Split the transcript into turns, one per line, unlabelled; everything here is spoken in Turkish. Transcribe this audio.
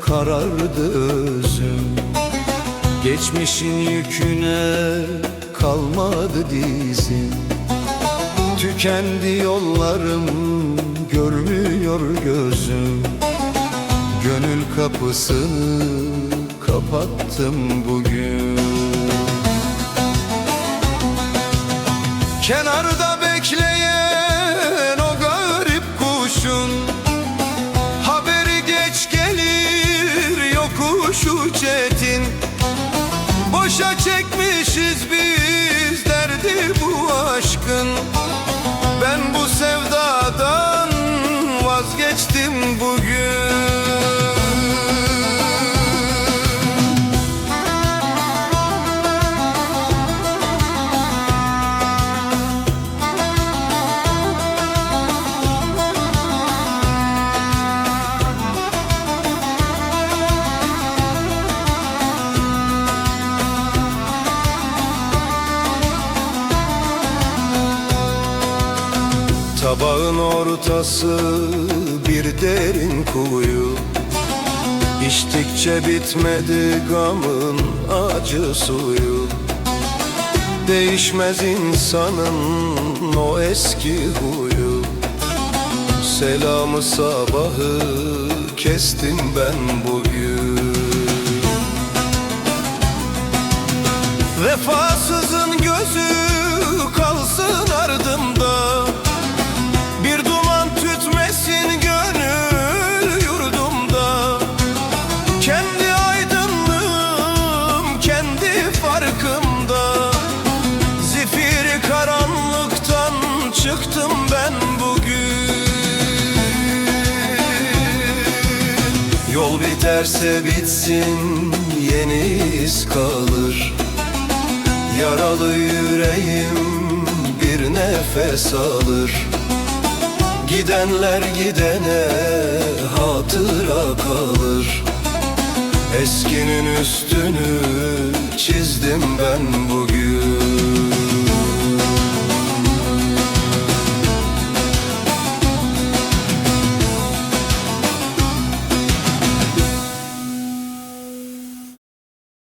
karardı özüm. Geçmişin yüküne kalmadı dizim. Tükendi yollarım görmüyor gözüm. Gönül kapısını kapattım bugün. Kenarda bekleyen o garip kuşun This. bir Tabağın ortası bir derin kuyu. İçtikçe bitmedi gamın acı suyu. Değişmez insanın o eski huyu. Selamı sabahı kestim ben bugün. Vefasızın gözü kalsın ardımda Yol biterse bitsin yeni iz kalır. Yaralı yüreğim bir nefes alır. Gidenler gidene hatıra kalır. Eskinin üstünü çizdim ben bugün